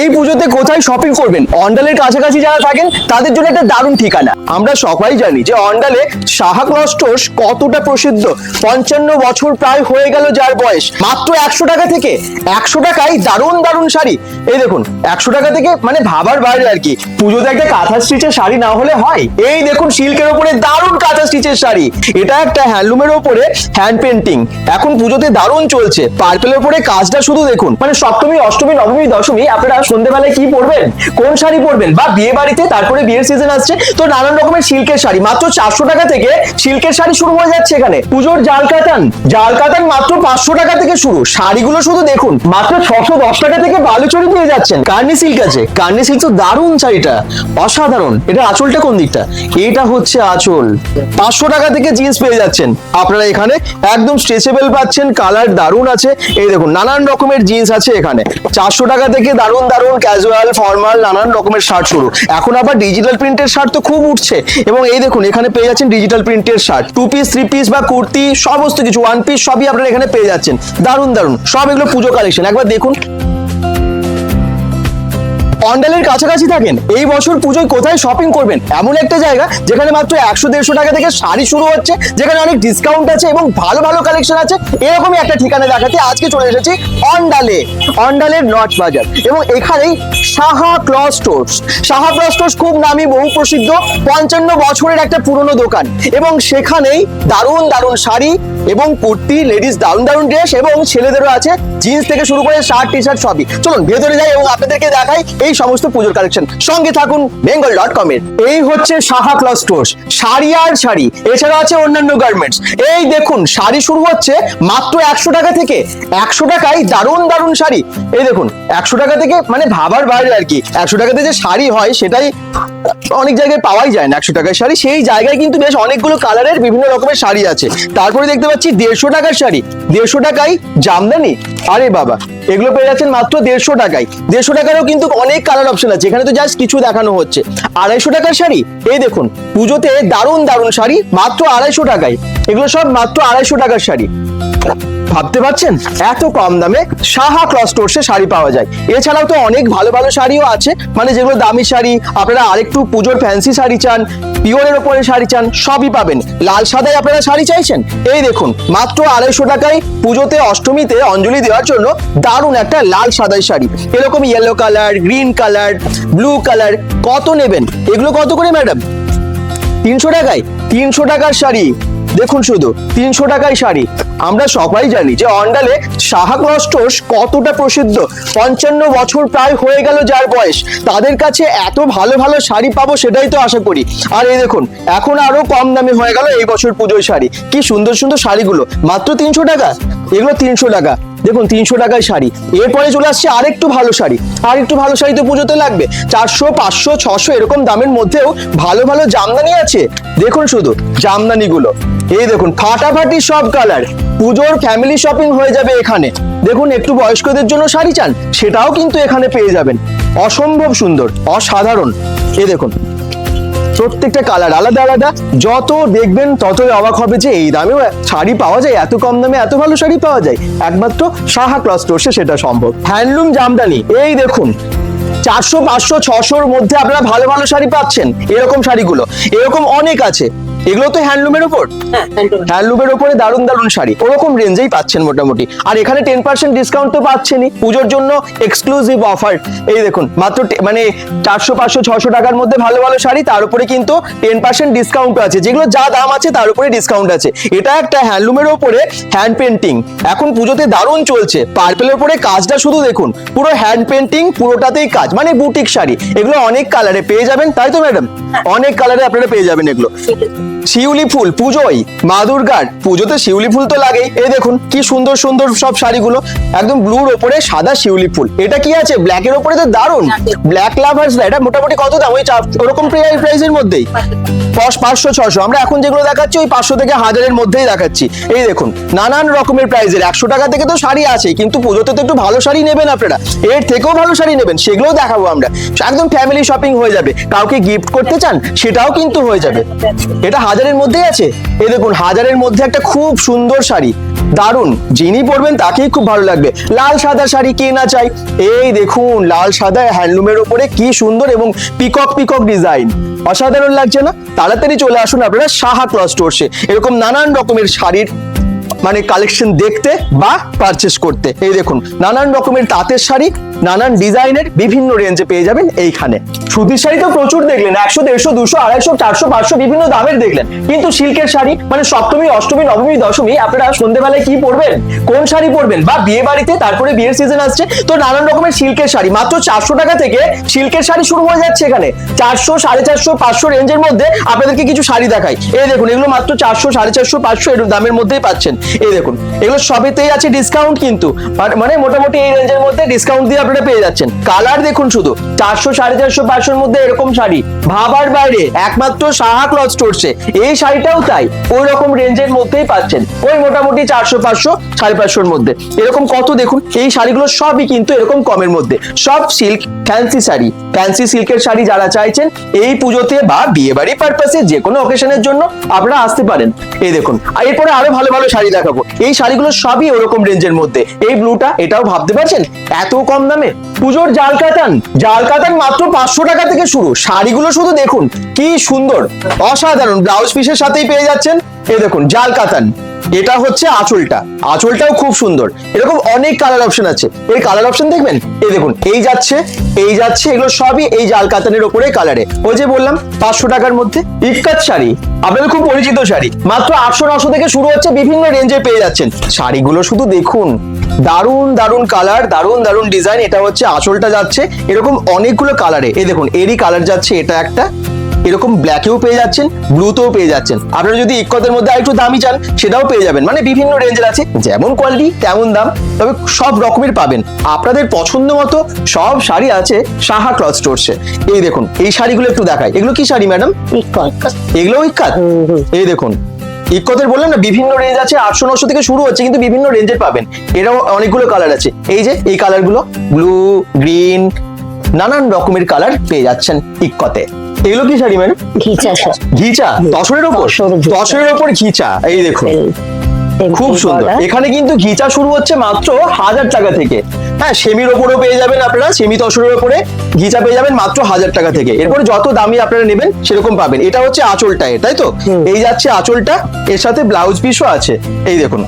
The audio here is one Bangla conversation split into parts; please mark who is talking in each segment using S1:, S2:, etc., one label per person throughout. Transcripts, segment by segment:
S1: এই পুজোতে কোথায় শপিং করবেন? অন্ডালের কাছাকাছি যারা থাকেন, তাদের জন্য একটা দারুণ ঠিকানা। আমরা সবাই জানি যে অন্ডালে সাহা কতটা প্রসিদ্ধ। পঞ্চান্ন বছর প্রায় হয়ে গেল যার বয়স। মাত্র একশো টাকা থেকে একশো টাকায় দারুণ দারুণ শাড়ি। এই দেখুন, একশো টাকা থেকে মানে ভাবার বাইরে আর কি। পুজোতে একটা কাঁথা স্টিচের শাড়ি না হলে হয়। এই দেখুন, সিল্কের ওপরে দারুণ কাঁথা স্টিচের শাড়ি। এটা একটা হ্যান্ডলুমের ওপরে হ্যান্ড পেন্টিং। এখন পুজোতে দারুণ চলছে। পার্পেলের ওপরে কাজটা শুধু দেখুন। মানে সপ্তমী, অষ্টমী, নবমী, দশমী, আপনারা সন্ধ্যেবেলায় কি পরবেন? কোন শাড়ি পরবেন? বা বিয়ে বাড়িতে তারপরে বিয়ের সিজন আসছে, তো নানান রকমের সিল্কের শাড়ি। মাত্র চারশো টাকা থেকে সিল্কের শাড়ি শুরু হয়ে যাচ্ছে এখানে। পুজোর জাল কাতান জাল কাতান মাত্র পাঁচশো টাকা থেকে শুরু। শাড়িগুলো শুধু দেখুন, মাত্র ছশো দশ টাকা থেকে বালুচরি পেয়ে যাচ্ছেন। কার্নি সিল্ক আছে। কার্নি সিল্ক তো দারুণ শাড়িটা। অসাধারণ। এটা আঁচলটা কোন দিকটা? এটা হচ্ছে আঁচল। পাঁচশো টাকা থেকে জিন্স পেয়ে যাচ্ছেন। আপনারা এখানে একদম স্ট্রেচেবল পাচ্ছেন। কালার দারুণ আছে। এই দেখুন, নানান রকমের জিন্স আছে এখানে। চারশো টাকা থেকে দারুণ দারুণ ক্যাজুয়াল ফর্মাল নানান রকমের শার্ট শুরু। এখন আবার ডিজিটাল প্রিন্টের শার্ট তো খুব উঠছে। এবং এই দেখুন, এখানে পেয়ে যাচ্ছেন ডিজিটাল প্রিন্টের shirt two piece three piece বা কুর্তি, সমস্ত কিছু ওয়ান পিস সবই আপনারা এখানে পেয়ে যাচ্ছেন। দারুণ দারুণ। সব এগুলো পুজো কালেকশন একবার দেখুন। অন্ডালের কাছাকাছি থাকেন। এই বছর পুজোয় কোথায় শপিং করবেন? এমন একটা জায়গা যেখানে মাত্র একশো দেড়শো টাকা থেকে শাড়ি শুরু হচ্ছে, যেখানে অনেক ডিসকাউন্ট আছে এবং ভালো ভালো কালেকশন আছে। এরকমই একটা ঠিকানা দেখাতে আজকে চলে এসেছি অন্ডালে অন্ডালের নচ বাজার এবং এখানেই Saha cloth stores. Saha cloth stores খুব নামি বহু প্রসিদ্ধ পঞ্চান্ন বছরের একটা পুরনো দোকান এবং সেখানেই দারুণ দারুণ শাড়ি এবং কুর্তি লেডিস দারুণ দারুণ ড্রেস এবং ছেলেদেরও আছে। জিন্স থেকে শুরু করে শার্ট টি শার্ট সবই। চলুন, ভেতরে যাই এবং আপনাদেরকে দেখাই এই সমস্ত পুজোর কালেকশন সঙ্গে থাকুন বেঙ্গল ডট কম এর। এই হচ্ছে সাহা ক্লথ স্টোর্স শাড়ি আর শাড়ি। এছাড়া আছে অন্যান্য গার্মেন্টস এই দেখুন, শাড়ি শুরু হচ্ছে মাত্র একশো টাকা থেকে। একশো টাকায় দারুণ দারুণ শাড়ি। এই দেখুন, একশো টাকা থেকে মানে ভাবার বাইরে আর কি। একশো টাকাতে যে শাড়ি হয়, সেটাই অনেক জায়গায় পাওয়াই যায় না। একশো টাকার শাড়ি, সেই জায়গায় কিন্তু বেশ অনেকগুলো কালারের বিভিন্ন রকমের শাড়ি আছে। তারপরে দেখতে পাচ্ছি দেড়শো টাকার শাড়ি। দেড়শো টাকায় জামদানি। আরে বাবা, এগুলো পেয়ে যাচ্ছেন মাত্র দেড়শো টাকায়। দেড়শো টাকারও কিন্তু অনেক কালার অপশন আছে, এখানে তো জাস্ট কিছু দেখানো হচ্ছে। আড়াইশো টাকার শাড়ি, এই দেখুন, পুজোতে দারুণ দারুণ শাড়ি, মাত্র আড়াইশো টাকায়। এগুলো সব মাত্র আড়াইশো টাকার শাড়ি। ভাবতে পারছেন? এত কম দামে সাহা ক্লথ স্টোর্সে শাড়ি পাওয়া যায়। এছাড়াও তো অনেক ভালো ভালো শাড়িও আছে। মানে যেগুলো দামি শাড়ি, আপনারা আরেকটু পুজোর ফ্যান্সি শাড়ি চান, পিওরের ওপরে শাড়ি চান, সবই পাবেন। লাল সাদায় আপনারা শাড়ি চাইছেন? এই দেখুন, মাত্র আড়াইশো টাকায় পুজোতে অষ্টমীতে অঞ্জলি দেওয়ার জন্য দারুণ একটা লাল সাদাই শাড়ি। এরকম yellow colour green colour blue colour কত নেবেন? এগুলো কত করে ম্যাডাম তিনশো টাকায়? তিনশো টাকার শাড়ি। দেখুন শুধু, তিনশো টাকায় শাড়ি। আমরা সবাই জানি যে অন্ডালে সাহা ক্লথ স্টোর্স কতটা প্রসিদ্ধ। পঞ্চান্ন বছর প্রায় হয়ে গেল যার বয়স। তাদের কাছে এত ভালো ভালো শাড়ি পাবো সেটাই তো আশা করি। আর এই দেখুন, এখন আরও কম দামে হয়ে গেল এই বছর পুজোর শাড়ি। কি সুন্দর সুন্দর শাড়িগুলো। মাত্র তিনশো টাকা? এগুলো তিনশো টাকা। দেখুন, তিনশো টাকায় শাড়ি। এরপরে চলে আসছে আরেকটু ভালো শাড়ি। আর একটু ভালো শাড়ি তো পুজোতে লাগবে। চারশো, পাঁচশো, ছশো এরকম দামের মধ্যেও ভালো ভালো জামদানি আছে। দেখুন শুধু জামদানিগুলো। এই দেখুন, ফাটাফাটি সব কালার পুজোর ফ্যামিলি শপিং হয়ে যাবে এখানে। দেখুন, একটু বয়স্কদের জন্য শাড়ি চান, সেটাও কিন্তু এখানে পেয়ে যাবেন। অসম্ভব সুন্দর, অসাধারণ। এ দেখুন, প্রত্যেকটা কালার আলাদা আলাদা, যত দেখবেন ততই অবাক হবে যে এই দামেও শাড়ি পাওয়া যায়, এত কম দামে এত ভালো শাড়ি পাওয়া যায়। একমাত্র সাহা ক্লথ স্টোর্সে সেটা সম্ভব। হ্যান্ডলুম জামদানি, এই দেখুন, চারশো, পাঁচশো, ছশোর মধ্যে আপনারা ভালো ভালো শাড়ি পাচ্ছেন, এরকম শাড়িগুলো। এরকম অনেক আছে। এগুলো তো হ্যান্ডলুমের উপর হ্যান্ডলুমের উপরে দারুণ দারুণ শাড়ি। ওরকম রেঞ্জেই পাচ্ছেন মোটামুটি। আর এখানে টেন পার্সেন্ট ডিসকাউন্ট তো পাচ্ছেনই। পুজোর জন্য এক্সক্লুসিভ অফার এই দেখুন মাত্র মানে চারশো পাঁচশো ছশো টাকার মধ্যে ভালো ভালো শাড়ি তার উপরে কিন্তু টেন পার্সেন্ট ডিসকাউন্ট আছে। যেগুলো যা দাম আছে তার উপরে ডিসকাউন্ট আছে। এটা একটা হ্যান্ডলুমের উপরে হ্যান্ড পেন্টিং এখন পুজোতে দারুণ চলছে। পার্পেলের উপরে কাজটা শুধু দেখুন পুরো হ্যান্ড পেন্টিং পুরোটাতেই কাজ। মানে বুটিক শাড়ি। এগুলো অনেক কালারে পেয়ে যাবেন তাই তো ম্যাডাম অনেক কালারে আপনারা পেয়ে যাবেন এগুলো। শিউলি ফুল, পুজোয়। মা দুর্গার পুজোতে শিউলি ফুল তো লাগেই। এই দেখুন, কি সুন্দর সুন্দর সব শাড়িগুলো। একদম ব্লুর ওপরে সাদা শিউলি ফুল। এটা কি আছে? ব্ল্যাকের ওপরে তো দারুণ। ব্ল্যাক লাভার্স এটা মোটামুটি কত দাম? ওই ওরকম প্রাইসের মধ্যেই। পাঁচ- পাঁচশো ছশো আমরা এখন যেগুলো দেখাচ্ছি, ওই পাঁচশো থেকে হাজারের মধ্যেই দেখাচ্ছি। এই দেখুন, নানান রকমের প্রাইজের একশো টাকা থেকে তো শাড়ি আছে কিন্তু পুজোতে তো একটু ভালো শাড়ি নেবেন আপনারা। এর থেকেও ভালো শাড়ি নেবেন, সেগুলোও দেখাবো আমরা। একদম ফ্যামিলি শপিং হয়ে যাবে। কাউকে গিফট করতে চান, সেটাও কিন্তু হয়ে যাবে। এটা হাজারের মধ্যেই আছে। এই দেখুন, হাজারের মধ্যে একটা খুব সুন্দর শাড়ি। দারুণ যিনি পরবেন তাকেই খুব ভালো লাগবে। লাল সাদা শাড়ি কে না চাই? এই দেখুন, লাল সাদা হ্যান্ডলুমের ওপরে কি সুন্দর এবং পিকক পিকক ডিজাইন। অসাধারণ লাগছে না? তাড়াতাড়ি চলে আসুন আপনারা সাহা ক্লস স্টোর্সে। এরকম নানান রকমের শাড়ির মানে কালেকশন দেখতে বা পারচেস করতে। এই দেখুন, নানান রকমের তাঁতের শাড়ি, নানান ডিজাইনের বিভিন্ন রেঞ্জে পেয়ে যাবেন এইখানে। সুতির শাড়ি তো প্রচুর দেখলেন, একশো, দেড়শো, দুশো, আড়াইশো, চারশো, পাঁচশো, বিভিন্ন দামের দেখলেন। কিন্তু সিল্কের শাড়ি মানে সপ্তমী, অষ্টমী, নবমী, দশমী, আপনারা সন্ধ্যেবেলায় কি পরবেন? কোন শাড়ি পরবেন? বা বিয়ে বাড়িতে তারপরে বিয়ের সিজন আসছে, তো নানান রকমের সিল্কের শাড়ি। মাত্র চারশো টাকা থেকে সিল্কের শাড়ি শুরু হয়ে যাচ্ছে এখানে। চারশো, সাড়ে চারশো, পাঁচশো রেঞ্জের মধ্যে আপনাদেরকে কিছু শাড়ি দেখাই। এই দেখুন, এগুলো মাত্র চারশো, সাড়ে চারশো, পাঁচশো এর দামের মধ্যেই পাচ্ছেন। এই দেখুন, এগুলো সবেতেই আছে ডিসকাউন্ট কিন্তু। মানে মোটামুটি এই রেঞ্জের মধ্যে ডিসকাউন্ট দিয়ে আপনারা পেয়ে যাচ্ছেন। কালার দেখুন শুধু, চারশো সাড়ে চারশো পাঁচশোর মধ্যে এরকম শাড়ি। ভাবার বাইরে, একমাত্র সাহা ক্লথ স্টোরসে এই শাড়িটাও তাই, ওই রকম রেঞ্জের মধ্যেই পাচ্ছেন। ওই মোটামুটি চারশো পাঁচশো সাড়ে পাঁচশোর মধ্যে। এরকম কত দেখুন, এই শাড়িগুলো সবই কিন্তু এরকম কমের মধ্যে। সব সিল্ক ফ্যান্সি শাড়ি। ফ্যান্সি সিল্কের শাড়ি যারা চাইছেন, এই পুজোতে বা বিয়ে বাড়ি পারপাসে যে কোনো অকেশনের জন্য আপনারা আসতে পারেন। এই দেখুন, আর এরপরে আরও ভালো ভালো শাড়ি দেখাবো। এই শাড়িগুলো সবই ওরকম রেঞ্জের মধ্যে। এই ব্লুটা এটাও ভাবতে পারছেন? এত কম দামে? পুজোর জাল কাতান জাল কাতান মাত্র পাঁচশো টাকা থেকে শুরু। শাড়িগুলো শুধু দেখুন, কি সুন্দর। অসাধারণ। ব্লাউজ পিসের সাথেই পেয়ে যাচ্ছেন। এই দেখুন, জাল কাতান এটা হচ্ছে আঁচলটা। আঁচলটাও খুব সুন্দর। এরকম অনেক কালার অপশন আছে। এই কালার অপশন দেখবেন? এই দেখুন, এই যাচ্ছে এই যাচ্ছে, এগুলো সবই এই জাল কাতানের ওপরে কালারে ওই যে বললাম, পাঁচশো টাকার মধ্যে ইক্কাত শাড়ি। আপনাদের খুব পরিচিত শাড়ি। মাত্র আটশো নশো থেকে শুরু হচ্ছে বিভিন্ন রেঞ্জে পেয়ে যাচ্ছেন। শাড়িগুলো শুধু দেখুন। দারুণ দারুণ কালার দারুণ দারুণ ডিজাইন এটা হচ্ছে আঁচলটা যাচ্ছে, এরকম অনেকগুলো কালারে এই দেখুন, এরই কালার যাচ্ছে, এটা একটা। এরকম ব্ল্যাকেও পেয়ে যাচ্ছেন ব্লুতেও পেয়ে যাচ্ছেন। আপনারা যদি ইকতের মধ্যে আরেকটু দামি চান সেটাও পেয়ে যাবেন। মানে বিভিন্ন রেঞ্জের আছে যেমন কোয়ালিটি তেমন দাম তবে সব রকমের পাবেন। আপনাদের পছন্দ মতো সব শাড়ি আছে সাহা ক্লথ স্টোরসে এই দেখুন এই শাড়িগুলো একটু দেখাই। এগুলো কি শাড়ি ম্যাডাম এগুলো ইক্কাত এই দেখুন ইকতের বললাম না বিভিন্ন রেঞ্জ আছে আটশো নশো থেকে শুরু হচ্ছে কিন্তু বিভিন্ন রেঞ্জের পাবেন। এরাও অনেকগুলো কালার আছে। এই যে এই কালারগুলো ব্লু গ্রিন নানান রকমের কালার পেয়ে যাচ্ছেন ইকতে এগুলো কি শাড়ি ম্যাডাম?
S2: ঘিচা
S1: ঘিচা? দশরের ওপর?
S2: তসর ঘিচা।
S1: দশরের ওপর ঘিচা। এই দেখুন। খুব সুন্দর। এখানে কিন্তু ঘিচা শুরু হচ্ছে মাত্র হাজার টাকা থেকে। হ্যাঁ সেমির ওপরেও পেয়ে যাবেন আপনারা সেমি তসরের ওপরে ঘিচা পেয়ে যাবেন মাত্র হাজার টাকা থেকে। এরপরে যত দামি আপনারা নেবেন সেরকম পাবেন। এটা হচ্ছে আঁচলটা তাই তো? এই যাচ্ছে আঁচলটা। এর সাথে ব্লাউজ পিসও আছে। এই দেখুন।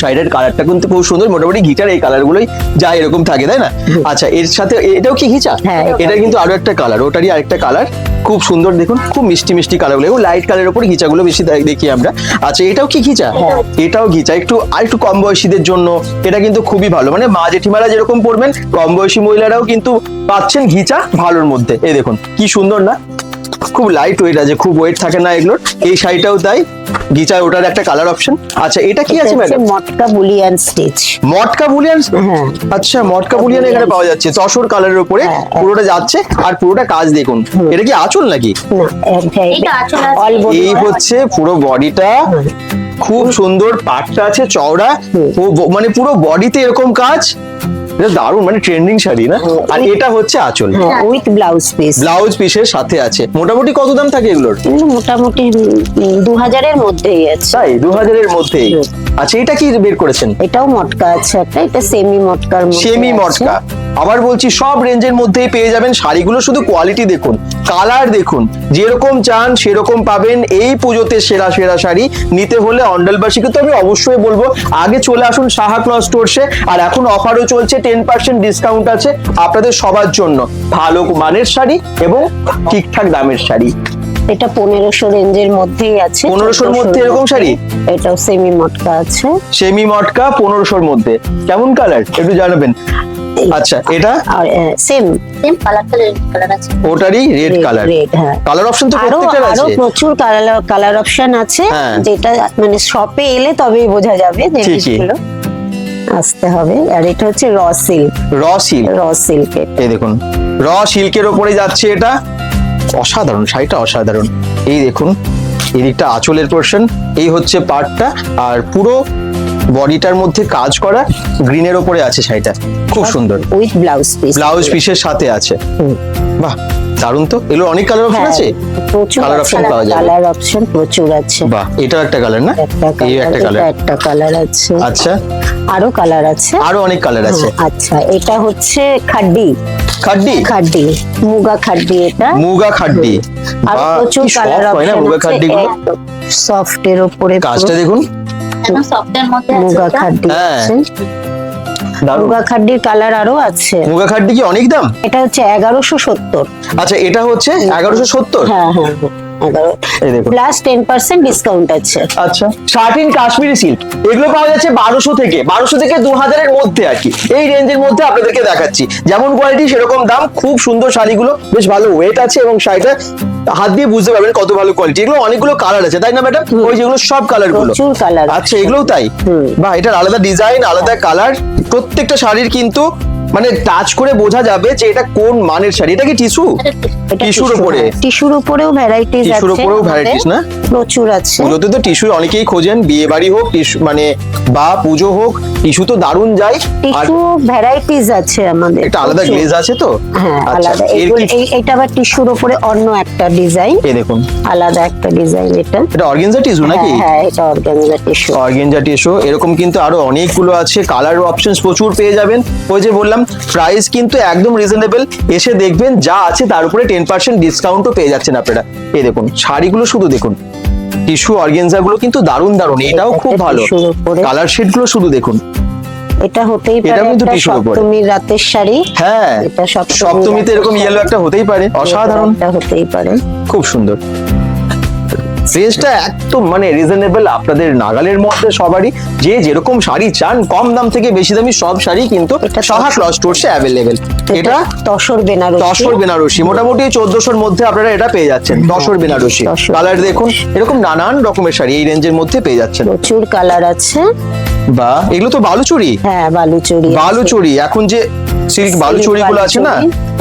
S1: শাড়িটার কালারটা কিন্তু খুব সুন্দর মোটামুটি ঘিচার এই কালার গুলোই যা এরকম থাকে তাই না? আচ্ছা এর সাথে এটাও কি ঘিচা
S2: হ্যাঁ,
S1: এটা কিন্তু আরও একটা কালার ওটারই আরেকটা কালার খুব সুন্দর দেখুন খুব মিষ্টি মিষ্টি কালারগুলো লাইট কালারের উপর ঘিচাগুলো বেশি দেখি আমরা। আচ্ছা এটাও কি ঘিচা
S2: হ্যাঁ।
S1: এটাও ঘিচা একটু আর একটু কম বয়সীদের জন্য এটা কিন্তু খুবই ভালো। মানে মা জেঠিমারা যেরকম পড়বেন কম বয়সী মহিলারাও কিন্তু পাচ্ছেন ঘিচা ভালোর মধ্যে। এই দেখুন কি সুন্দর না? খুব লাইট ওয়েট আছে খুব ওয়েট থাকে না এগুলোর। এই শাড়িটাও তাই ঘিচা ওটার একটা কালার অপশন আচ্ছা এটা কি আছে ম্যাডাম
S2: মটকা বুলিয়ান স্টিচ।
S1: মটকা বুলিয়ান
S2: হ্যাঁ।
S1: আচ্ছা মটকা বুলিয়ান এখানে পাওয়া যাচ্ছে তসর কালারের উপরে
S2: হ্যাঁ, হ্যাঁ।
S1: পুরোটা যাচ্ছে আর পুরোটা কাজ দেখুন। এটা কি আঁচল নাকি? এই হচ্ছে পুরো বডিটা খুব সুন্দর পাটটা আছে চওড়া। মানে পুরো বডিতে এরকম কাজ। এটা দারুণ মানে ট্রেন্ডিং শাড়ি না? আর এটা হচ্ছে আঁচল।
S2: উইথ ব্লাউজ পিস
S1: ব্লাউজ পিসের সাথে আছে। মোটামুটি কত দাম থাকে এগুলোর?
S2: মোটামুটি দু হাজারের মধ্যেই আছে।
S1: তাই দু হাজারের মধ্যেই? আচ্ছা এটা কি বের করেছেন?
S2: এটাও মটকা আছে একটা এটা সেমি মটকার
S1: সেমি মটকা আবার বলছি সব রেঞ্জের মধ্যেই পেয়ে যাবেন শাড়িগুলো। শুধু কোয়ালিটি দেখুন কালার দেখুন যেরকম চান সেরকম পাবেন এই পুজোতে সেরা সেরা শাড়ি। নিতে হলে অন্ডালবাসীকে তো আমি অবশ্যই বলব আগে চলে আসুন সাহা ক্লথ স্টোরসে আর এখন অফারও চলছে টেন পার্সেন্ট ডিসকাউন্ট আছে আপনাদের সবার জন্য। ভালো মানের শাড়ি এবং ঠিকঠাক দামের শাড়ি।
S2: এটা পনেরোশো রেঞ্জের মধ্যেই আছে
S1: পনেরোশোর মধ্যে এরকম শাড়ি?
S2: এটাও সেমি মটকা আছে।
S1: সেমি মটকা পনেরোশোর মধ্যে। কেমন কালার একটু জানাবেন। আচ্ছা এটা?
S2: আর সেম
S3: সেম কালার কালার আছে।
S1: ওটারই রেড কালার
S2: রেড হ্যাঁ।
S1: কালার অপশন তো প্রত্যেকটার আরও
S2: প্রচুর কালার কালার অপশন আছে
S1: হ্যাঁ।
S2: যেটা মানে শপে এলে তবেই বোঝা যাবে। জিনিসগুলো আসতে হবে। আর এটা হচ্ছে র সিল্ক
S1: র সিল্ক
S2: র সিল্কের
S1: এই দেখুন র সিল্কের ওপরে যাচ্ছে এটা। অসাধারণ শাড়িটা অসাধারণ। এই দেখুন এদিকটা আঁচলের পোর্শন এই হচ্ছে পার্টটা আর পুরো বডিটার মধ্যে কাজ করা গ্রিনের ওপরে আছে শাড়িটা। খুব সুন্দর।
S2: উইথ ব্লাউজ পিস
S1: ব্লাউজ পিসের সাথে আছে। বাহ দারুণ তো। এগুলো অনেক কালার অপশন
S2: হ্যাঁ,
S1: আছে?
S2: প্রচুর
S1: Colour option পাওয়া যাবে।
S2: কালার অপশন প্রচুর আছে।
S1: বাহ এটাও একটা কালার না? এই একটা
S2: কালার
S1: কালার
S2: একটা কালার আছে।
S1: আচ্ছা।
S2: আরও কালার আছে।
S1: আরও অনেক কালার আছে।
S2: আচ্ছা এটা হচ্ছে খাড্ডি।
S1: খাড্ডি?
S2: খাড্ডি মুগা খাড্ডি এটা।
S1: মুগা খাড্ডি।
S2: আর প্রচুর কালার
S1: soft হয় না মুগা খাড্ডি গুলো
S2: সফট এর উপরে
S1: কাজটা দেখুন।
S3: একদম সফটের মধ্যে আছে
S2: মুগা
S3: এটা।
S1: হ্যাঁ।
S2: আছে। মুগা খাড্ডির কালার আরও আছে।
S1: মুগা খাড্ডি কি অনেক দাম?
S2: এটা হচ্ছে এগারোশো সত্তর।
S1: আচ্ছা এটা হচ্ছে এগারোশো সত্তর?
S2: হ্যাঁ হ্যাঁ হ্যাঁ এগারো।
S1: এই দেখুন।
S2: প্লাস টেন পার্সেন্ট ডিসকাউন্ট আছে।
S1: আচ্ছা শার্টিন কাশ্মীরি সিল্ক। এগুলো পাওয়া যাচ্ছে বারোশো থেকে। বারোশো থেকে দু হাজারের মধ্যে আর কি। এই রেঞ্জের মধ্যে আপনাদেরকে দেখাচ্ছি। যেমন কোয়ালিটি সেরকম দাম। খুব সুন্দর শাড়িগুলো। বেশ ভালো ওয়েট আছে এবং শাড়িটা হাত দিয়ে বুঝতে পারবেন কত ভালো কোয়ালিটি এগুলো অনেকগুলো কালার আছে তাই না ম্যাডাম ওই যেগুলো সব কালারগুলো।
S2: প্রচুর কালার
S1: আচ্ছা এগুলোও তাই। বা এটার আলাদা ডিজাইন আলাদা কালার প্রত্যেকটা শাড়ির কিন্তু মানে টাচ করে বোঝা যাবে যে এটা কোন মানের শাড়ি। এটা কি টিস্যু? টিস্যুর উপরে।
S2: টিস্যুর উপরেও ভ্যারাইটিস আছে।
S1: টিস্যুর উপরেও varieties না?
S2: প্রচুর আছে।
S1: পুজোতে তো টিস্যু অনেকেই খোঁজেন বিয়ে বাড়ি হোক মানে বা পুজো হোক টিস্যু তো দারুণ যায়।
S2: টিস্যু ভ্যারাইটিস আছে আমাদের
S1: একটা আলাদা গ্লেজ আছে তো?
S2: হ্যাঁ
S1: আচ্ছা
S2: আলাদা। এই- এটা আবার টিস্যুর উপরে অন্য একটা ডিজাইন
S1: এ দেখুন।
S2: আলাদা একটা ডিজাইন এটা।
S1: এটা অর্গেনজা টিস্যু নাকি?
S2: হ্যাঁ হ্যাঁ এটা অর্গানজা টিস্যু
S1: অর্গেনজা টিস্যু এরকম কিন্তু আরও অনেকগুলো আছে। কালার অপশনস প্রচুর পেয়ে যাবেন। ওই যে বললাম প্রাইস কিন্তু একদম রিজনেবল এসে দেখবেন যা আছে তার উপরে টেন পার্সেন্ট ডিসকাউন্টও পেয়ে যাচ্ছেন আপনারা। এই দেখুন শাড়িগুলো শুধু দেখুন। টিস্যু অর্গেনজা গুলো কিন্তু দারুণ দারুণ এটাও খুব ভালো। কালার শেডগুলো শুধু দেখুন।
S2: এটা হতেই পারে এটা
S1: কিন্তু
S2: একটা
S1: উপরে।
S2: সপ্তমীর রাতের শাড়ি।
S1: হ্যাঁ
S2: এটা
S1: সপ্তমীতে এরকম ইয়েলো একটা হতেই পারে। অসাধারণ।
S2: এটা হতেই পারে।
S1: খুব সুন্দর। রেঞ্জটা একদম মানে রিজনেবল আপনাদের নাগালের মধ্যে সবারই। যে যেরকম শাড়ি চান কম দাম থেকে বেশি দামি সব শাড়ি কিন্তু সাহা ক্লস স্টোরসে অ্যাভেলেবেল এটা
S2: তসর বেনারসি।
S1: দশর বেনারসি। মোটামুটি চোদ্দশোর মধ্যে আপনারা এটা পেয়ে যাচ্ছেন। দশর বেনারসি। কালার দেখুন এরকম নানান রকমের শাড়ি এই রেঞ্জের মধ্যে পেয়ে যাচ্ছেন।
S2: প্রচুর কালার আছে।
S1: বা এগুলো তো বালুচুরি?
S2: হ্যাঁ বালুচুরি
S1: বালুচুরি। এখন যে সিল্ক বালুচুরি গুলো আছে না?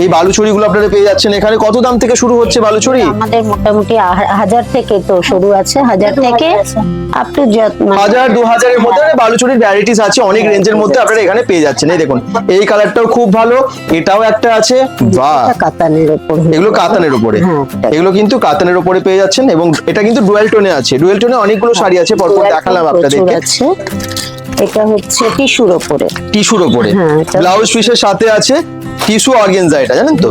S1: এই বালুচুরি গুলো আপনারা পেয়ে যাচ্ছেন। এখানে কত দাম থেকে শুরু হচ্ছে বালুচুরি?
S2: আমাদের মোটামুটি হাজার থেকে তো শুরু আছে। হাজার থেকে আপ টু
S1: হাজার দু হাজারের মধ্যে বালুচুরির ভ্যারাইটিস আছে অনেক রেঞ্জের মধ্যে আপনারা এখানে পেয়ে যাচ্ছেন। এই দেখুন এই কালারটাও খুব ভালো এটাও একটা আছে। বাহ!
S2: কাতানের উপর।
S1: এগুলো কাতানের উপরে।
S2: হ্যাঁ,
S1: এগুলো কিন্তু কাতানের উপরে পেয়ে যাচ্ছেন এবং এটা কিন্তু ডুয়েল টোনে আছে। ডুয়েল টোনে অনেকগুলো শাড়ি আছে পরপর দেখালাম আপনাদেরকে।
S2: আছে। এটা হচ্ছে টিস্যুর উপরে
S1: টিস্যুর উপরে
S2: হ্যাঁ,
S1: ব্লাউজ পিসের সাথে আছে টিস্যু অর্গেনজা এটা জানেন তো?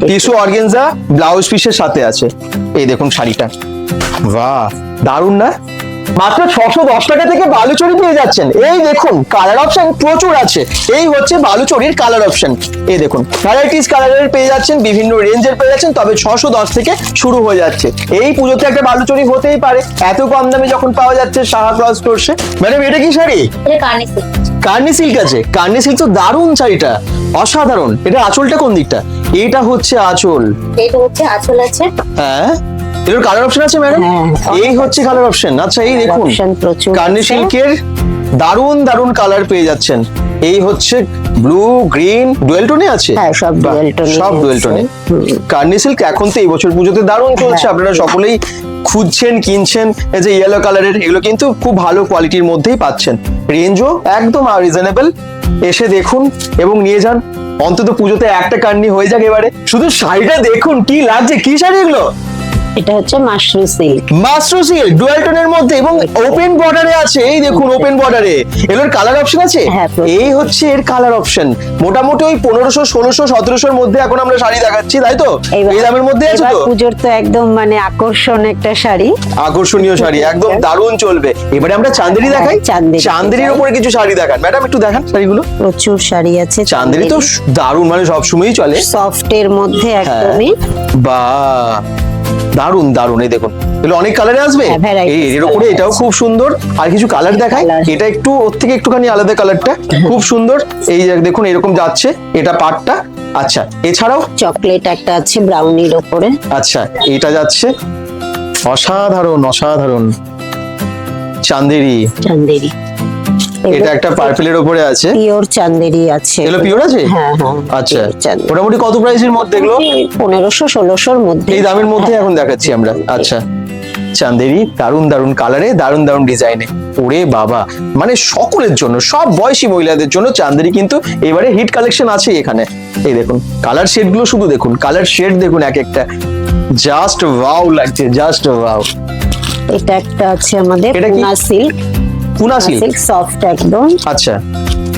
S1: টিস্যু অর্গেনজা ব্লাউজ পিসের সাথে আছে। এই দেখুন শাড়িটা। বাহ। দারুণ না? মাত্র ছশো দশ টাকা থেকে বালুচুরি পেয়ে যাচ্ছেন। এই দেখুন কালার অপশন প্রচুর আছে। এই হচ্ছে বালুচুরির কালার অপশন এই দেখুন ভ্যারাইটিস কালারের পেয়ে যাচ্ছেন বিভিন্ন রেঞ্জের পেয়ে যাচ্ছেন তবে ছশো দশ থেকে শুরু হয়ে যাচ্ছে। এই পুজোতে একটা বালুচুরি হতেই পারে। এত কম দামে যখন পাওয়া যাচ্ছে সাহা ক্রস করছে। ম্যাডাম এটা কি শাড়ি। কার্নি সিল্ক আছে। কার্নি সিল্ক তো দারুণ শাড়িটা। অসাধারণ। এটা আঁচলটা কোন দিকটা? এটা হচ্ছে আঁচল।
S3: এটা হচ্ছে আঁচল আছে।
S1: হ্যাঁ? এর কালার অপশন আছে ম্যাডাম
S2: হ্যাঁ,
S1: এই হচ্ছে কালার অপশন আচ্ছা এই দেখুন কার্নি সিল্কের দারুণ দারুণ কালার পেয়ে যাচ্ছেন। এই হচ্ছে ব্লু গ্রিন ডুয়েল টোনে আছে?
S2: হ্যাঁ, সব dual tone-এ
S1: সব ডুয়েল টোনে কার্নি সিল্ক এখন তো এই বছর পুজোতে দারুণ চলছে।
S2: হ্যাঁ।
S1: আপনারা সকলেই খুঁজছেন কিনছেন। এই যে ইয়েলো কালারের এগুলো কিন্তু খুব ভালো কোয়ালিটির মধ্যেই পাচ্ছেন। রেঞ্জও একদম রিজনেবল এসে দেখুন এবং নিয়ে যান। অন্তত পুজোতে একটা কার্নি হয়ে যাক এবারে। শুধু শাড়িটা দেখুন কি লাগছে কি শাড়ি এগুলো?
S2: এটা হচ্ছে Mashru silk.
S1: Master silk dual টোনের মধ্যে এবং ওপেন বর্ডারে আছে এই দেখুন ওপেন বর্ডারে। এগুলোর কালার অপশন আছে?
S2: হ্যাঁ,
S1: এই হচ্ছে এর কালার অপশন। মোটামুটি ওই পনেরোশো ষোলোশো সতেরোশোর মধ্যে এখন আমরা শাড়ি দেখাচ্ছি তাই তো? এই দামের মধ্যে আছে তো?
S2: পুজোর তো একদম মানে আকর্ষণ একটা শাড়ি।
S1: আকর্ষণীয় শাড়ি একদম দারুণ চলবে। এবারে আমরা চান্দেরি
S2: হ্যাঁ,
S1: দেখাই। চান্দেরির উপরে কিছু শাড়ি দেখান। ম্যাডাম একটু দেখান শাড়িগুলো।
S2: প্রচুর শাড়ি আছে
S1: চান্দেরি তো দারুণ মানে সবসময়ই চলে।
S2: সফট এর মধ্যে
S1: হ্যাঁ।
S2: একদমই।
S1: বা দারুণ দারুণ এই দেখুন এগুলো অনেক কালারে আসবে?
S2: হ্যাঁ,
S1: এর উপরে এটাও খুব সুন্দর। আর কিছু কালার দেখায় এটা একটু ওর থেকে একটুখানি আলাদা কালারটা খুব সুন্দর। এই দেখুন এরকম যাচ্ছে। এটা পাটটা। আচ্ছা এছাড়াও?
S2: চকলেট একটা আছে ব্রাউনির ওপরে।
S1: আচ্ছা এটা যাচ্ছে। অসাধারণ অসাধারণ। চান্দেরি।
S2: চান্দেরি।
S1: এটা একটা পার্পেলের উপরে আছে।
S2: পিওর চান্দেরি আছে।
S1: এগুলো পিওর আছে?
S2: হ্যাঁ হ্যাঁ।
S1: আচ্ছা। মোটামুটি কত প্রাইসের মধ্যে এগুলো?
S2: পনেরোশো ষোলোশোর মধ্যে।
S1: এই দামের মধ্যে এখন দেখাচ্ছি আমরা। আচ্ছা। চান্দেরি দারুণ দারুণ কালারে দারুণ দারুণ ডিজাইনে ওরে বাবা। মানে সকলের জন্য সব বয়সী মহিলাদের জন্য চান্দেরি কিন্তু এবারে হিট কালেকশন আছে এখানে। এই দেখুন কালার শেডগুলো শুধু দেখুন কালার শেড দেখুন এক একটা। জাস্ট ওয়াও লাগছে জাস্ট ওয়াও
S2: এটা একটা আছে আমাদের
S1: এটা
S2: Poona silk
S1: Poona silk
S2: soft একদম।
S1: আচ্ছা।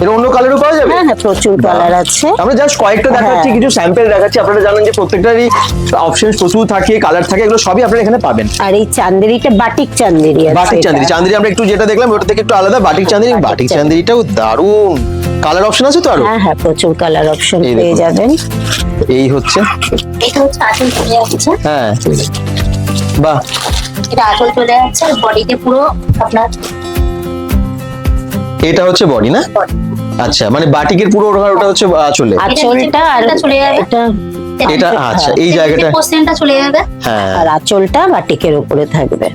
S1: এর অন্য কালারও পাওয়া যাবে?
S2: হ্যাঁ হ্যাঁ প্রচুর কালার আছে।
S1: আমরা জাস্ট কয়েকটা দেখাচ্ছি
S2: হ্যাঁ।
S1: কিছু স্যাম্পল দেখাচ্ছি। আপনারা জানেন যে প্রত্যেকটারই অপশন প্রচুর থাকে কালার থাকে এগুলো সবই আপনারা এখানে পাবেন।
S2: আর এই চান্দেরিটা বাটিক চান্দেরি আছে
S1: বাটিক। চান্দিরি। চান্দিরি আমরা একটু যেটা দেখলাম ওটা থেকে একটু আলাদা। Batik Chanderi
S2: batik
S1: batik
S2: Chanderi.
S1: দারুণ। কালার অপশন আছে তো আরও?
S2: হ্যাঁ হ্যাঁ প্রচুর কালার অপশন পেয়ে যাবেন।
S1: এই হচ্ছে।
S3: এটা হচ্ছে। যাচ্ছে
S1: হ্যাঁ। বাহ।
S3: এটা আঁচল চলে যাচ্ছে আর বডিতে পুরো আপনার
S1: এটা হচ্ছে বডি না? আচ্ছা মানে বাটিকের পুরো ওটা ওটা হচ্ছে চলে?
S2: আঁচলটা আর
S3: এটা চলে যাবে।
S2: এটা
S1: এটা আচ্ছা এই জায়গাটা
S3: পোর্শনটা চলে যাবে।
S1: হ্যাঁ।
S2: আর আঁচলটা বাটিকের উপরে থাকবে।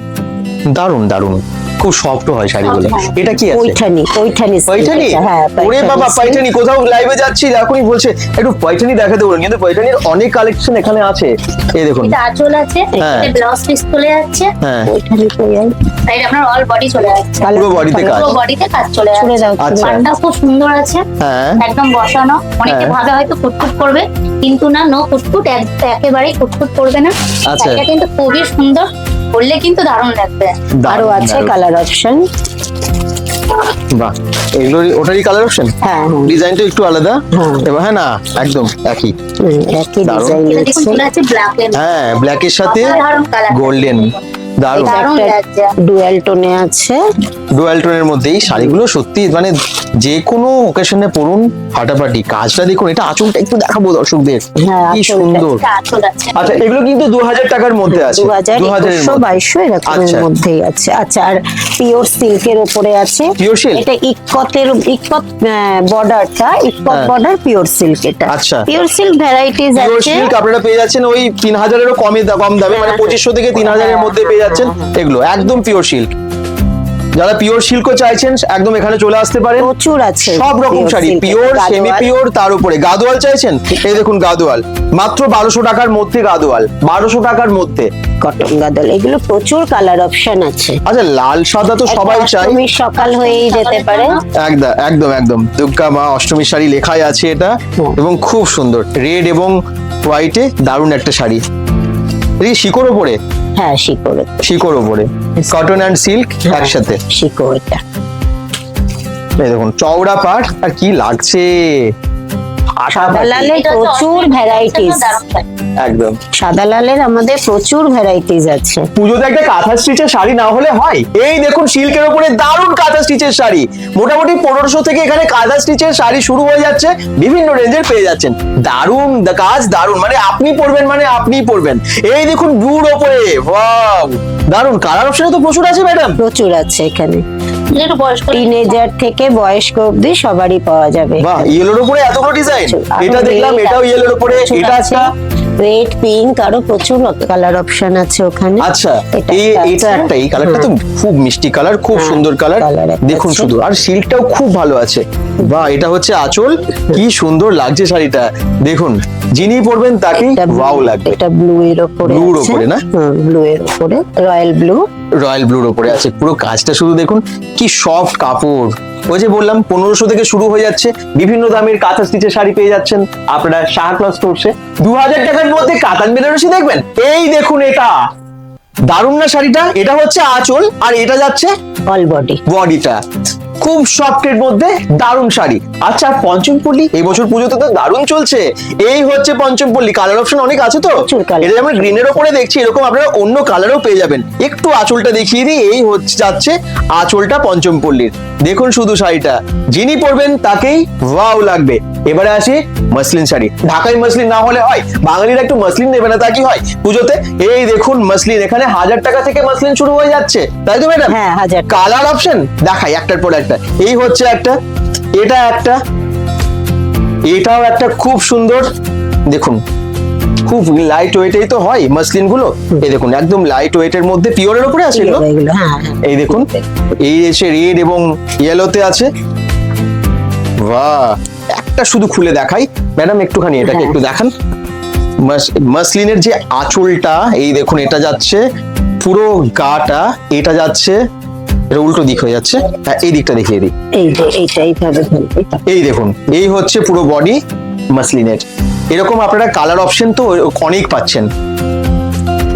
S1: দারুণ দারুণ। খুব সফট হয় শাড়িগুলো। এটা কি আছে?
S2: পৈঠানি পৈঠানি silk
S1: পৈঠানি?
S2: হ্যাঁ
S1: ওরে বাবা। পৈঠানি কোথাও লাইভে যাচ্ছি এখনই বলছে একটু পৈঠানি দেখাতে বলুন কিন্তু পৈঠানির অনেক কালেকশন এখানে আছে। এই দেখুন।
S3: এটা আঁচল আছে
S1: হ্যাঁ।
S3: এটা ব্লাউজ পিস চলে যাচ্ছে।
S1: হ্যাঁ।
S2: পৈঠানি পেয়ে
S3: সাইড আপনার অল বডি চলে যাচ্ছে।
S1: পুরো body তে কাজ।
S3: পুরো বডিতে কাজ চলে যাচ্ছে।
S2: দাও
S1: আচ্ছা।
S3: খুব সুন্দর আছে।
S1: হ্যাঁ।
S3: একদম বসানো। অনেকে
S1: হ্যাঁ।
S3: ভাবে হয়তো কুটকুট করবে কিন্তু না নো কুটকুট এক- একেবারেই কুটকুট করবে না।
S1: আচ্ছা।
S3: এটা কিন্তু খুবই সুন্দর। করলে কিন্তু দারুণ লাগবে।
S1: আরও
S2: আছে কালার অপশন
S1: এগুলোরই ওটারই কালার অপশন
S2: হ্যাঁ হ্যাঁ।
S1: ডিজাইনটা একটু আলাদা।
S2: হ্যাঁ।
S1: এবার হ্যাঁ না একদম একই।
S2: একই ডিজাইন আছে
S3: ব্ল্যাক এর।
S1: হ্যাঁ ব্ল্যাকের সাথে গোল্ডেন দারুণ
S2: ডুয়াল টোনে আছে।
S1: ডুয়াল টোনের মধ্যে এই শাড়িগুলো সত্যি মানে যে কোনো ওকেশনে পরুন ফাটাফাটি কাজটা দেখুন এটা আঁচলটা একটু দেখাবো দর্শকদের।
S2: হ্যাঁ,
S1: কি সুন্দর।
S3: আছে।
S1: আচ্ছা এগুলো কিন্তু দু হাজার টাকার মধ্যে আছে।
S2: দু হাজার বাইশশো এরকমের
S1: আচ্ছা।
S2: মধ্যেই আছে। আচ্ছা আর পিওর সিল্কের উপরে আছে।
S1: Pure silk?
S2: এটা ইকতের ইকত বর্ডারটা ইকত
S1: হ্যাঁ।
S2: বর্ডার পিওর সিল্ক এটা।
S1: আচ্ছা।
S2: Pure silk varieties
S1: pure silk আপনারা পেয়ে যাচ্ছেন ওই তিন হাজারেরও কমে কম দামে মানে
S2: হ্যাঁ,
S1: পঁচিশশো থেকে তিন হাজারের
S2: হ্যাঁ,
S1: মধ্যে পেয়ে যাচ্ছেন এগুলো একদম পিওর সিল্ক যারা পিওর সিল্ক চাইছেন একদম এখানে চলে আসতে পারেন।
S2: প্রচুর আছে
S1: সব রকম শাড়ি পিওর সেমি। পিওর তার উপরে। গাদোয়াল চাইছেন? এই দেখুন গাদোয়াল। মাত্র বারোশো টাকার মধ্যে গাদোয়াল। বারোশো টাকার মধ্যে।
S2: কটন গাদল এগুলো প্রচুর কালার অপশন আছে।
S1: আচ্ছা লাল সাদা তো সবাই চাই
S2: সকাল হয়েই যেতে পারে।
S1: একদম একদম একদম। দুর্গা মা অষ্টমীর শাড়ি লেখাই আছে এটা। এবং খুব সুন্দর। রেড এবং হোয়াইটে দারুণ একটা শাড়ি। এই শিকড় ওপরে
S2: হ্যাঁ শিকড়
S1: শিকড় উপরে। কটন অ্যান্ড সিল্ক একসাথে।
S2: শিকড় এটা।
S1: এই দেখুন চওড়া পাট আর কি লাগছে?
S3: আশা
S2: প্রচুর ভ্যারাইটিস।
S1: একদম।
S2: সাদা লালের আমাদের প্রচুর ভ্যারাইটিস আছে।
S1: পুজোতে একটা কাঁথা স্টিচের শাড়ি না হলে হয়? এই দেখুন সিল্কের উপরে দারুণ কাঁথা স্টিচের শাড়ি। মোটামুটি পনেরোশো থেকে এখানে কাঁথা স্টিচের শাড়ি শুরু হয়ে যাচ্ছে বিভিন্ন রেঞ্জের পেয়ে যাচ্ছেন। দারুণ কাজ দারুণ মানে আপনি পরবেন মানে আপনিই পরবেন। এই দেখুন ব্লুর ওপরে ওয়াও! দারুণ কালার অপশনে তো প্রচুর আছে ম্যাডাম।
S2: প্রচুর আছে এখানে। টিনেজার থেকে বয়স্ক অবধি সবারই পাওয়া যাবে
S1: বাহ ইয়েলোর উপরে এতগুলো ডিজাইন এটা দেখলাম এটাও ইয়েলোর উপরে। এটা একটা
S2: রেড পিঙ্ক আরও প্রচুর কালার অপশন আছে ওখানে।
S1: আচ্ছা
S2: এটা
S1: এই এটা একটা এই কালারটা তো খুব মিষ্টি কালার খুব
S2: হ্যাঁ,
S1: সুন্দর কালার দেখুন শুধু আর সিল্কটাও খুব ভালো আছে। বাহ এটা হচ্ছে আঁচল। কি সুন্দর লাগছে শাড়িটা। দেখুন যিনি পরবেন
S2: তাকে
S1: ওয়াও লাগবে।
S2: এটা ব্লু এর উপরে আছে।
S1: ওপরে না?
S2: ব্লু এর উপরে রয়্যাল ব্লু
S1: রয়্যাল ব্লুর ওপরে আছে। পুরো কাজটা শুধু দেখুন কি সফট কাপড়। ওই যে বললাম পনেরোশো থেকে শুরু হয়ে যাচ্ছে। বিভিন্ন দামের কাঁথা স্টিচের শাড়ি পেয়ে যাচ্ছেন আপনারা শাহ ক্লাস করছে দু হাজার টাকার মধ্যে কাতান বেনারসি দেখবেন। এই দেখুন এটা। দারুণ না শাড়িটা? এটা হচ্ছে আঁচল আর এটা যাচ্ছে
S2: অল বডি
S1: বডিটা খুব সফটের মধ্যে দারুণ শাড়ি। আচ্ছা পঞ্চমপল্লী এই বছর পুজোতে তো দারুণ চলছে। এই হচ্ছে পঞ্চমপল্লী কালার অপশন অনেক আছে তো। এটা যেমন গ্রিনের ওপরে দেখছি এরকম আপনারা অন্য কালারও পেয়ে যাবেন। একটু আঁচলটা দেখিয়ে দিই এই হচ্ছে যাচ্ছে আঁচলটা পঞ্চমপল্লীর দেখুন শুধু শাড়িটা। যিনি পরবেন তাকেই ওয়াও লাগবে। এবারে আসি মসলিন শাড়ি। ঢাকাই মসলিন না হলে হয় বাঙালিরা একটু মসলিন নেবে না তা কি হয়? পুজোতে এই দেখুন মসলিন এখানে হাজার টাকা থেকে মসলিন শুরু হয়ে যাচ্ছে। তাই তো ম্যাডাম
S2: হ্যাঁ হাজার
S1: কালার অপশন দেখাই একটার পর একটা। এই হচ্ছে একটা এটা একটা এটাও একটা খুব সুন্দর দেখুন খুব লাইট ওয়েটেই তো হয় মাসলিনগুলো এই দেখুন একদম লাইট ওয়েটের মধ্যে পিওরের উপরে আছে
S2: হ্যাঁ হ্যাঁ।
S1: এই দেখুন এই এসে রেড এবং ইয়েলোতে আছে। বাহ! একটা শুধু খুলে দেখাই। ম্যাডাম একটুখানি এটাকে। একটু দেখান। মাসলিনের যে আঁচলটা এই দেখুন এটা যাচ্ছে। পুরো গাটা এটা যাচ্ছে। এটা উল্টো দিক হয়ে যাচ্ছে। হ্যাঁ এই দিকটা দেখিয়ে দিই।
S2: এই
S1: দেখুন এই হচ্ছে পুরো বডি মাসলিনের। এরকম আপনারা কালার অপশন তো অনেক পাচ্ছেন।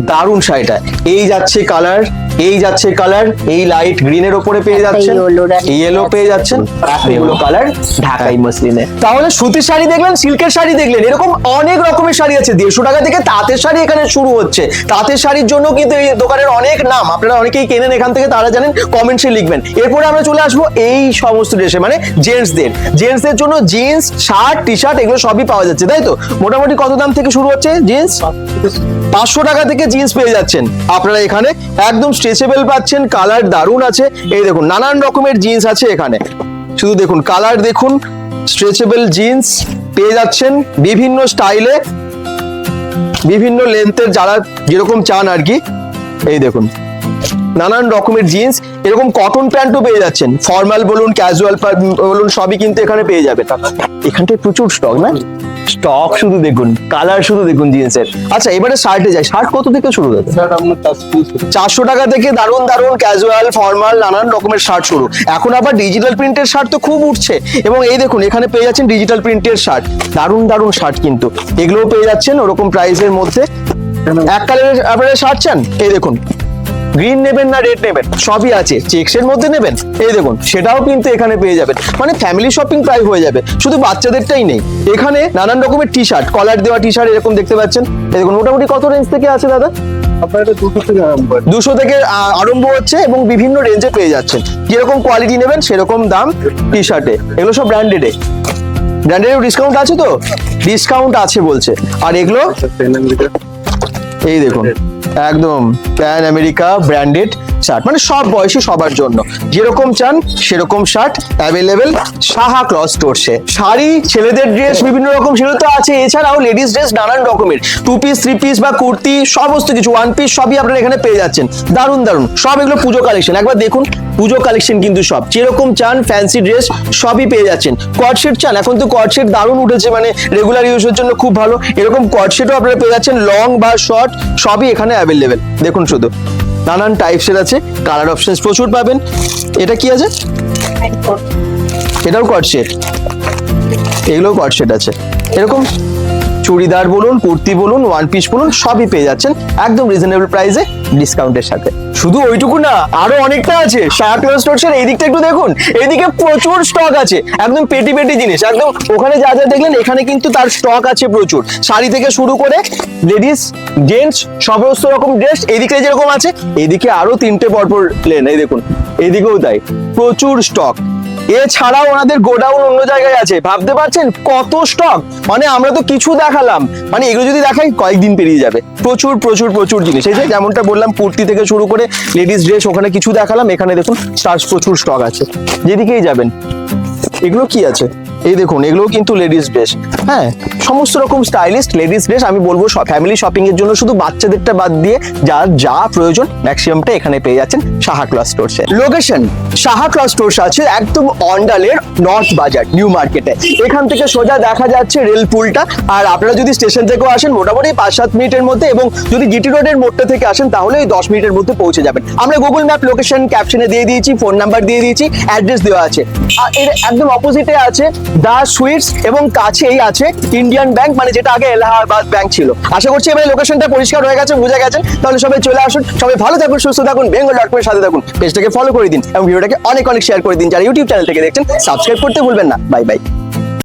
S1: দারুণ শাড়িটা। এই যাচ্ছে কালার এই যাচ্ছে কালার এই লাইট গ্রিনের ওপরে পেয়ে
S2: একটা
S1: যাচ্ছেন ইয়েলো পেয়ে যাচ্ছেন এগুলো কালার ঢাকাই মসলিনে। তাহলে সুতির শাড়ি দেখলেন সিল্কের শাড়ি দেখলেন এরকম অনেক রকমের শাড়ি আছে। দেড়শো টাকা থেকে তাঁতের শাড়ি এখানে শুরু হচ্ছে। তাঁতের শাড়ির জন্য কিন্তু এই দোকানের অনেক নাম আপনারা অনেকেই কেনেন এখান থেকে তারা জানেন কমেন্টসে লিখবেন। এরপরে আমরা চলে আসব এই সমস্ত ড্রেসে মানে জেন্টসদের জেন্টসদের জন্য জিন্স শার্ট টি শার্ট এগুলো সবই পাওয়া যাচ্ছে তাই তো? মোটামুটি কত দাম থেকে শুরু হচ্ছে জিন্স পাঁচশো টাকা থেকে জিন্স পেয়ে যাচ্ছেন। আপনারা এখানে একদম স্ট্রেচেবল পাচ্ছেন কালার দারুণ আছে। এই দেখুন, নানান রকমের জিন্স আছে এখানে। শুধু দেখুন কালার দেখুন স্ট্রেচেবল জিন্স পেয়ে যাচ্ছেন বিভিন্ন স্টাইলে বিভিন্ন লেন্থের যারা যেরকম চান আর কি। এই দেখুন, নানান রকমের জিন্স এরকম কটন প্যান্টও পেয়ে যাচ্ছেন। ফর্মাল বলুন ক্যাজুয়াল বলুন, সবই কিন্তু এখানে পেয়ে যাবেন। এখানটায় প্রচুর স্টক না? স্টক শুধু দেখুন কালার শুধু দেখুন জিন্সের। আচ্ছা এবারে শার্টে যাই। শার্ট কত থেকে শুরু হচ্ছে চারশো টাকা থেকে দারুণ দারুণ ক্যাজুয়াল ফর্মাল নানান রকমের শার্ট শুরু। এখন আবার ডিজিটাল প্রিন্টের শার্ট তো খুব উঠছে। এবং এই দেখুন এখানে পেয়ে যাচ্ছেন ডিজিটাল প্রিন্টের শার্ট। দারুণ দারুণ শার্ট কিন্তু। এগুলোও পেয়ে যাচ্ছেন ওরকম প্রাইসের মধ্যে। এক কালারের আপনারা শার্ট চান? এই দেখুন গ্রিন নেবেন না রেড নেবেন? সবই আছে। চেক্সের মধ্যে নেবেন? এই দেখুন সেটাও কিন্তু এখানে পেয়ে যাবেন। মানে ফ্যামিলি শপিং প্রায় হয়ে যাবে। শুধু বাচ্চাদেরটাই নেই। এখানে নানান রকমের টি শার্ট কলার দেওয়া টি শার্ট এরকম দেখতে পাচ্ছেন। এই দেখুন মোটামুটি কত রেঞ্জ থেকে আছে দাদা? দুশো থেকে আরম্ভ হচ্ছে এবং বিভিন্ন রেঞ্জে পেয়ে যাচ্ছেন। যেরকম কোয়ালিটি নেবেন সেরকম দাম টি শার্টে এগুলো সব ব্র্যান্ডেডে ব্র্যান্ডেডেও ডিসকাউন্ট আছে তো? ডিসকাউন্ট আছে বলছে। আর এগুলো? এই দেখুন। একদম প্যান আমেরিকা ব্র্যান্ডেড শার্ট মানে সব বয়সী সবার জন্য। যেরকম চান, সেরকম শার্ট অ্যাভেলেবেল সাহা ক্লথ স্টোরসে শাড়ি, ছেলেদের ড্রেস বিভিন্ন রকম সেগুলো তো আছে। এছাড়াও লেডিস ড্রেস নানান রকমের। টু পিস থ্রি পিস বা কুর্তি, সমস্ত কিছু ওয়ান পিস সবই আপনারা এখানে পেয়ে যাচ্ছেন। দারুণ দারুণ। সব এগুলো পুজো কালেকশন একবার দেখুন, পুজো কালেকশন কিন্তু সব। যেরকম চান ফ্যান্সি ড্রেস সবই পেয়ে যাচ্ছেন। কট সেট চান, এখন তো কট সেট দারুণ উঠেছে মানে রেগুলার ইউজের জন্য খুব ভালো। এরকম কট সেটও আপনারা পেয়ে যাচ্ছেন লং বা শর্ট সবই এখানে অ্যাভেলেবেল দেখুন শুধু। নানান টাইপসের আছে কালার অপশনস প্রচুর পাবেন। এটা কি আছে? এটাও কট সেট এগুলোও কট সেট আছে। এরকম চুড়িদার বলুন, কুর্তি বলুন ওয়ান পিস বলুন, সবই পেয়ে যাচ্ছেন একদম রিজনেবল প্রাইসে ডিসকাউন্টের সাথে। শুধু ওইটুকু না, আরও অনেকটা আছে শার্ট স্টোরসের এই দিকটা একটু দেখুন এদিকে প্রচুর স্টক আছে, একদম পেটি পেটি জিনিস, একদম ওখানে যা যা দেখলেন, এখানে কিন্তু তার স্টক আছে প্রচুর। শাড়ি থেকে শুরু করে লেডিস জেন্টস সমস্ত রকম ড্রেস এদিকে যেরকম আছে এদিকে আরও তিনটে পরপর লেন এই দেখুন এদিকেও তাই, প্রচুর স্টক এছাড়াও ওনাদের গোডাউন অন্য জায়গায় আছে। ভাবতে পারছেন কত স্টক মানে আমরা তো কিছু দেখালাম। মানে এগুলো যদি দেখাই, কয়েকদিন পেরিয়ে যাবে। প্রচুর প্রচুর প্রচুর জিনিস। এই যে যেমনটা বললাম কুর্তি থেকে শুরু করে লেডিস ড্রেস ওখানে কিছু দেখালাম। এখানে দেখুন স্টার্স প্রচুর স্টক আছে। যেদিকেই যাবেন। এগুলো কি আছে? এই দেখুন, এগুলোও কিন্তু লেডিস ড্রেস হ্যাঁ সমস্ত রকম স্টাইলিস্ট লেডিস ড্রেস আমি বলব ফ্যামিলি শপিং এর জন্য শুধু বাচ্চাদেরটা বাদ দিয়ে যার যা প্রয়োজন ম্যাক্সিমামটা এখানে পেয়ে যাচ্ছেন সাহা ক্লাস স্টোরসে লোকেশন সাহা ক্লাস স্টোরস আছে একদম অন্ডালের নর্থ বাজার নিউ মার্কেটে এখান থেকে সোজা দেখা যাচ্ছে রেল পুলটা আর আপনারা যদি স্টেশন থেকেও আসেন, মোটামুটি পাঁচ সাত মিনিটের মধ্যে এবং যদি জিটি রোডের মোড়টা থেকে আসেন, তাহলে ওই দশ মিনিটের মধ্যে পৌঁছে যাবেন। আমরা গুগল ম্যাপ লোকেশন ক্যাপশনে দিয়ে দিয়েছি ফোন নাম্বার দিয়ে দিয়েছি অ্যাড্রেস দেওয়া আছে। আর এর একদম অপোজিটে আছে দা সুইটস এবং কাছেই আছে ইন্ডিয়ান ব্যাংক মানে যেটা আগে এলাহাবাদ ব্যাংক ছিল। আশা করছি এবার লোকেশনটা পরিষ্কার হয়ে গেছে, বুঝে গেছেন তাহলে সবাই চলে আসুন, সবাই ভালো থাকুন, সুস্থ থাকুন বেঙ্গল ডট সাথে থাকুন পেজটাকে ফলো করে দিন এবং ভিডিওটাকে অনেক অনেক শেয়ার করে দিন। যারা ইউটিউব চ্যানেল থেকে দেখছেন সাবস্ক্রাইব করতে ভুলবেন না। Bye bye